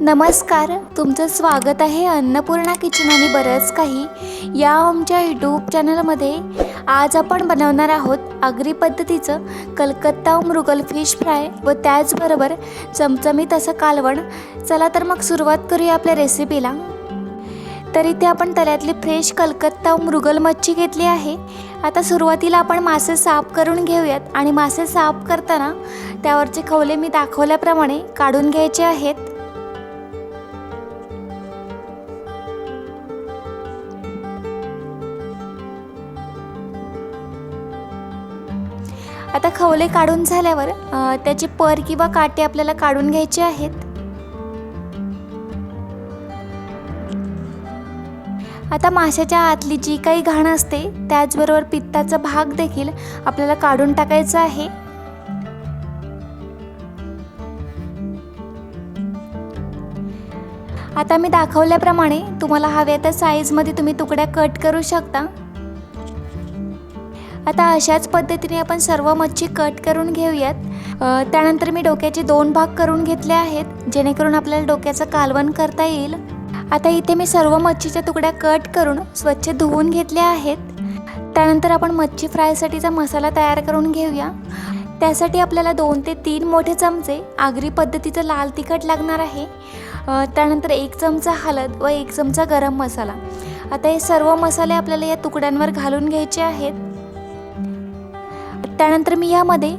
नमस्कार तुमचं स्वागत आहे अन्नपूर्णा किचन आणि बरंच काही. या आमच्या यूट्यूब चॅनलमध्ये आज आपण बनवणार आहोत आगरी पद्धतीचं कलकत्ता मृगल फिश फ्राय व त्याचबरोबर चमचमीत असं कालवण. चला तर मग सुरुवात करूया आपल्या रेसिपीला तर इथे आपण तळ्यातली फ्रेश कलकत्ता मृगल मच्छी घेतली आहे. आता सुरुवातीला आपण मासे साफ करून घेऊयात आणि मासे साफ करताना त्यावरचे खवले मी दाखवल्याप्रमाणे काढून घ्यायचे आहेत. आता खवले काढून झाल्यावर त्याचे त्याची पर किंवा काटे आपल्याला काढून घ्यायचे आहेत. आता माशाच्या आतली जी काही घाण असते त्याचबरोबर पित्ताचा भाग देखील आपल्याला काढून टाकायचा आहे. आता मी दाखवल्याप्रमाणे तुम्हाला हव्या त्या साईजमध्ये तुम्ही तुकड्या कट करू शकता. आता अशाच पद्धतीने आपण सर्व मच्छी कट करून घेऊयात. त्यानंतर मी डोक्याचे दोन भाग करून घेतले आहेत जेणेकरून आपल्याला डोक्याचं कालवण करता येईल. आता इथे मी सर्व मच्छीच्या तुकड्या कट करून स्वच्छ धुवून घेतल्या आहेत. त्यानंतर आपण मच्छी फ्रायसाठीचा मसाला तयार करून घेऊया. त्यासाठी आपल्याला दोन ते तीन मोठे चमचे आगरी पद्धतीचं लाल तिखट लागणार आहे. त्यानंतर एक चमचा हळद व एक चमचा गरम मसाला. आता हे सर्व मसाले आपल्याला या तुकड्यांवर घालून घ्यायचे आहेत. त्यानंतर मी यामध्ये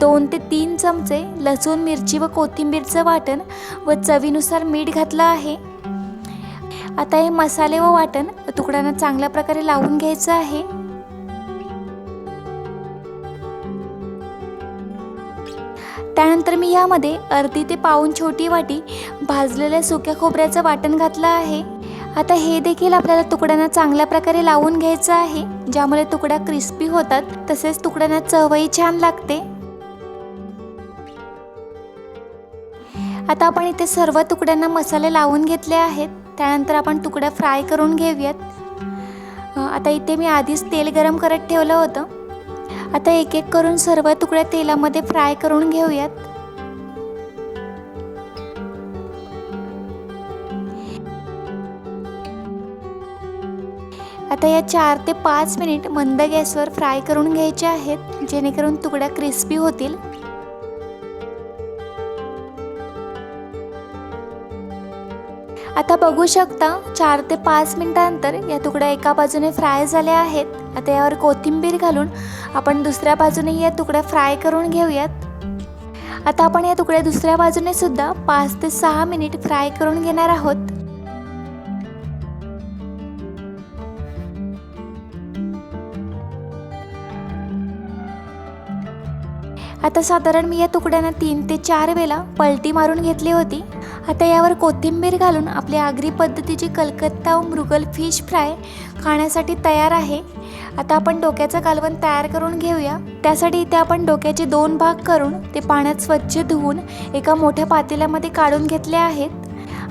दोन ते तीन चमचे लसूण मिरची व कोथिंबीरचं वाटण व चवीनुसार मीठ घातलं आहे. आता हे मसाले व वाटण तुकड्यांना चांगल्या प्रकारे लावून घ्यायचं आहे. त्यानंतर मी यामध्ये अर्धी ते पाऊन छोटी वाटी भाजलेल्या सुक्या खोबऱ्याचं वाटण घातलं आहे. आता हे देखील आपल्याला तुकड्यांना चांगल्या प्रकारे लावून घ्यायचं आहे. ज्यामुळे तुकड्या क्रिस्पी होतात तसेच तुकड्यांना चवही छान लागते. आता आपण इथे सर्व तुकड्यांना मसाले लावून घेतले आहेत. त्यानंतर आपण तुकड्या फ्राय करून घेऊयात. आता इथे मी आधीच तेल गरम करत ठेवलं होतं. आता एक एक करून सर्व तुकड्या तेलामध्ये फ्राय करून घेऊयात. आता या चार ते पाच मिनिट मंद गॅसवर फ्राय करून घ्यायचे आहेत जेणेकरून तुकड्या क्रिस्पी होतील. आता बघू शकता चार ते पाच मिनटानंतर या तुकड्या एका बाजूने फ्राय झाल्या आहेत. आता यावर कोथिंबीर घालून आपण दुसऱ्या बाजूने या तुकड्या फ्राय करून घेऊयात. आता आपण या तुकड्या दुसऱ्या बाजूने सुद्धा पाच ते सहा मिनिट फ्राय करून घेणार आहोत. आता साधारण मी या तुकड्यांना तीन ते चार वेळा पलटी मारून घेतली होती. आता यावर कोथिंबीर घालून आपली आगरी पद्धतीची कलकत्ता मृगल फिश फ्राय खाण्यासाठी तयार आहे. आता आपण डोक्याचं कालवण तयार करून घेऊया. त्यासाठी इथे आपण डोक्याचे दोन भाग करून ते पाण्यात स्वच्छ धुवून एका मोठ्या पातेल्यामध्ये काढून घेतले आहेत.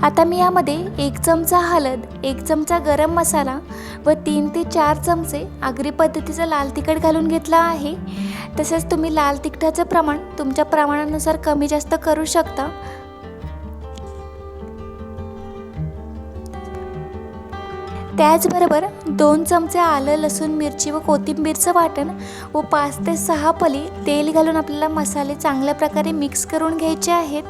आता मी यामध्ये एक चमचा हळद एक चमचा गरम मसाला व तीन ते चार चमचे आगरी पद्धतीचं लाल तिखट घालून घेतलं आहे. तसेच तुम्ही लाल तिखटाचं प्रमाण तुमच्या प्रमाणानुसार कमी जास्त करू शकता. त्याचबरोबर दोन चमचे आलं लसूण मिरची व कोथिंबीरचं वाटण व पाच ते सहा पली तेल घालून आपल्याला मसाले चांगल्या प्रकारे मिक्स करून घ्यायचे आहेत.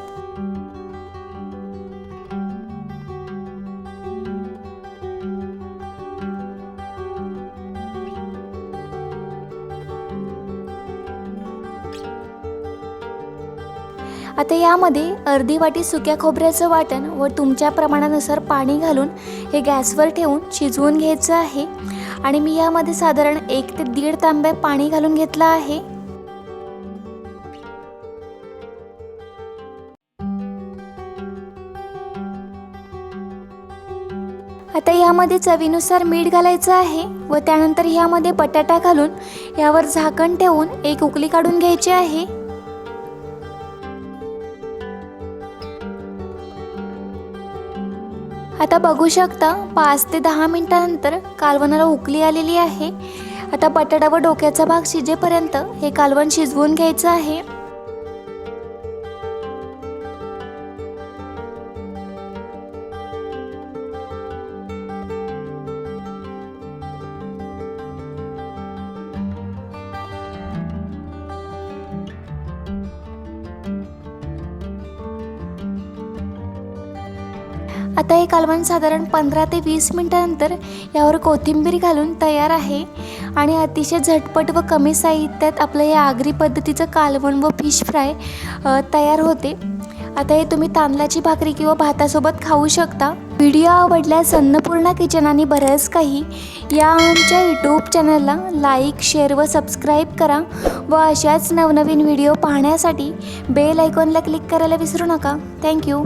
आता यामध्ये अर्धी वाटी सुक्या खोबऱ्याचं वाटण व तुमच्या प्रमाणानुसार पाणी घालून हे गॅसवर ठेवून शिजवून घ्यायचं आहे. आणि मी यामध्ये साधारण एक ते दीड तांब्या पाणी घालून घेतलं आहे. आता यामध्ये चवीनुसार मीठ घालायचं आहे व त्यानंतर यामध्ये बटाटा घालून यावर झाकण ठेवून एक उकळी काढून घ्यायची आहे. आता बघू शकता पाच ते दहा मिनिटानंतर कालवणाला उकली आलेली आहे. आता बटाटा व डोक्याचा भाग शिजेपर्यंत हे कालवण शिजवून घ्यायचं आहे. आता हे कालवण साधारण पंधरा ते वीस मिनटानंतर यावर कोथिंबीर घालून तयार आहे. आणि अतिशय झटपट व कमी साहित्यात आपलं हे आगरी पद्धतीचं कालवण व फिश फ्राय तयार होते. आता हे तुम्ही तांदळाची भाकरी किंवा भातासोबत खाऊ शकता. व्हिडिओ आवडल्यास अन्नपूर्णा किचन आणि बरंच काही या आमच्या यूट्यूब चॅनलला लाईक शेअर व सबस्क्राईब करा व अशाच नवनवीन व्हिडिओ पाहण्यासाठी बेल आयकॉनला क्लिक करायला विसरू नका. थँक्यू